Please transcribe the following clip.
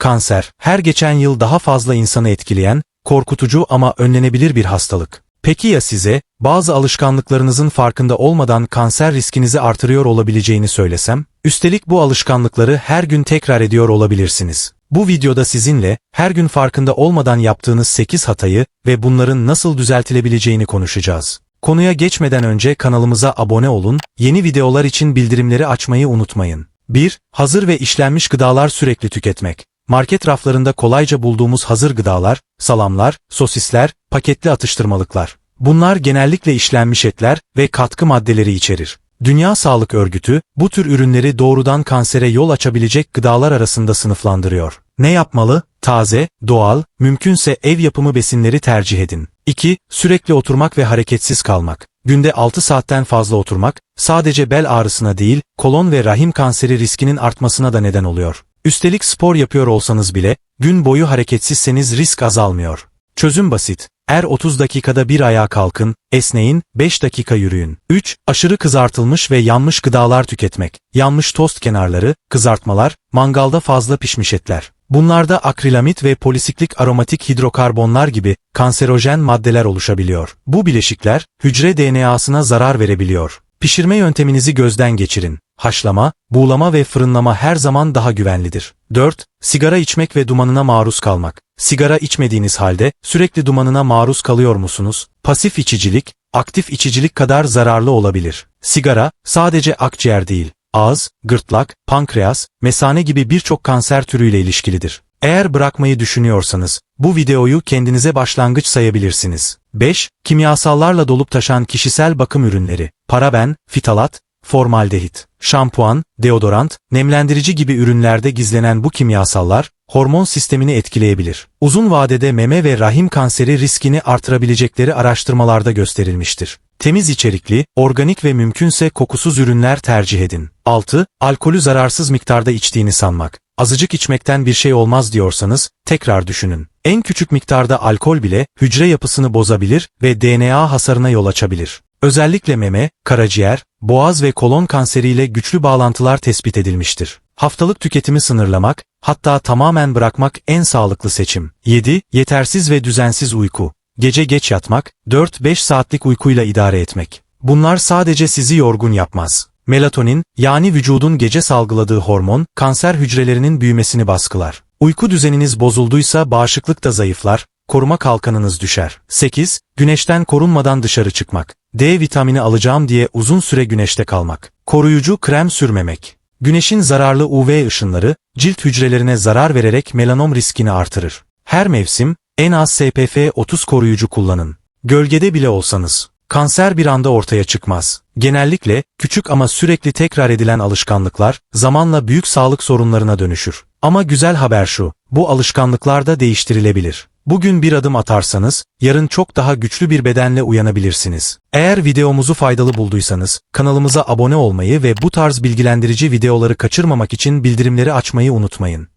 Kanser, her geçen yıl daha fazla insanı etkileyen, korkutucu ama önlenebilir bir hastalık. Peki ya size, bazı alışkanlıklarınızın farkında olmadan kanser riskinizi artırıyor olabileceğini söylesem? Üstelik bu alışkanlıkları her gün tekrar ediyor olabilirsiniz. Bu videoda sizinle, her gün farkında olmadan yaptığınız 8 hatayı ve bunların nasıl düzeltilebileceğini konuşacağız. Konuya geçmeden önce kanalımıza abone olun, yeni videolar için bildirimleri açmayı unutmayın. 1. Hazır ve işlenmiş gıdalar sürekli tüketmek. Market raflarında kolayca bulduğumuz hazır gıdalar, salamlar, sosisler, paketli atıştırmalıklar. Bunlar genellikle işlenmiş etler ve katkı maddeleri içerir. Dünya Sağlık Örgütü, bu tür ürünleri doğrudan kansere yol açabilecek gıdalar arasında sınıflandırıyor. Ne yapmalı? Taze, doğal, mümkünse ev yapımı besinleri tercih edin. 2. Sürekli oturmak ve hareketsiz kalmak. Günde 6 saatten fazla oturmak, sadece bel ağrısına değil, kolon ve rahim kanseri riskinin artmasına da neden oluyor. Üstelik spor yapıyor olsanız bile, gün boyu hareketsizseniz risk azalmıyor. Çözüm basit. Er 30 dakikada bir ayağa kalkın, esneyin, 5 dakika yürüyün. 3. Aşırı kızartılmış ve yanmış gıdalar tüketmek. Yanmış tost kenarları, kızartmalar, mangalda fazla pişmiş etler. Bunlarda akrilamit ve polisiklik aromatik hidrokarbonlar gibi kanserojen maddeler oluşabiliyor. Bu bileşikler, hücre DNA'sına zarar verebiliyor. Pişirme yönteminizi gözden geçirin. Haşlama, buğulama ve fırınlama her zaman daha güvenlidir. 4. Sigara içmek ve dumanına maruz kalmak. Sigara içmediğiniz halde sürekli dumanına maruz kalıyor musunuz? Pasif içicilik, aktif içicilik kadar zararlı olabilir. Sigara, sadece akciğer değil, ağız, gırtlak, pankreas, mesane gibi birçok kanser türüyle ilişkilidir. Eğer bırakmayı düşünüyorsanız, bu videoyu kendinize başlangıç sayabilirsiniz. 5. Kimyasallarla dolup taşan kişisel bakım ürünleri, paraben, fitalat, formaldehit, şampuan, deodorant, nemlendirici gibi ürünlerde gizlenen bu kimyasallar, hormon sistemini etkileyebilir. Uzun vadede meme ve rahim kanseri riskini artırabilecekleri araştırmalarda gösterilmiştir. Temiz içerikli, organik ve mümkünse kokusuz ürünler tercih edin. 6. Alkolü zararsız miktarda içtiğini sanmak. Azıcık içmekten bir şey olmaz diyorsanız, tekrar düşünün. En küçük miktarda alkol bile, hücre yapısını bozabilir ve DNA hasarına yol açabilir. Özellikle meme, karaciğer, boğaz ve kolon kanseriyle güçlü bağlantılar tespit edilmiştir. Haftalık tüketimi sınırlamak, hatta tamamen bırakmak en sağlıklı seçim. 7. Yetersiz ve düzensiz uyku. Gece geç yatmak, 4-5 saatlik uykuyla idare etmek. Bunlar sadece sizi yorgun yapmaz. Melatonin, yani vücudun gece salgıladığı hormon, kanser hücrelerinin büyümesini baskılar. Uyku düzeniniz bozulduysa bağışıklık da zayıflar, koruma kalkanınız düşer. 8. Güneşten korunmadan dışarı çıkmak. D vitamini alacağım diye uzun süre güneşte kalmak. Koruyucu krem sürmemek. Güneşin zararlı UV ışınları, cilt hücrelerine zarar vererek melanom riskini artırır. Her mevsim, en az SPF 30 koruyucu kullanın. Gölgede bile olsanız. Kanser bir anda ortaya çıkmaz. Genellikle, küçük ama sürekli tekrar edilen alışkanlıklar, zamanla büyük sağlık sorunlarına dönüşür. Ama güzel haber şu, bu alışkanlıklar da değiştirilebilir. Bugün bir adım atarsanız, yarın çok daha güçlü bir bedenle uyanabilirsiniz. Eğer videomuzu faydalı bulduysanız, kanalımıza abone olmayı ve bu tarz bilgilendirici videoları kaçırmamak için bildirimleri açmayı unutmayın.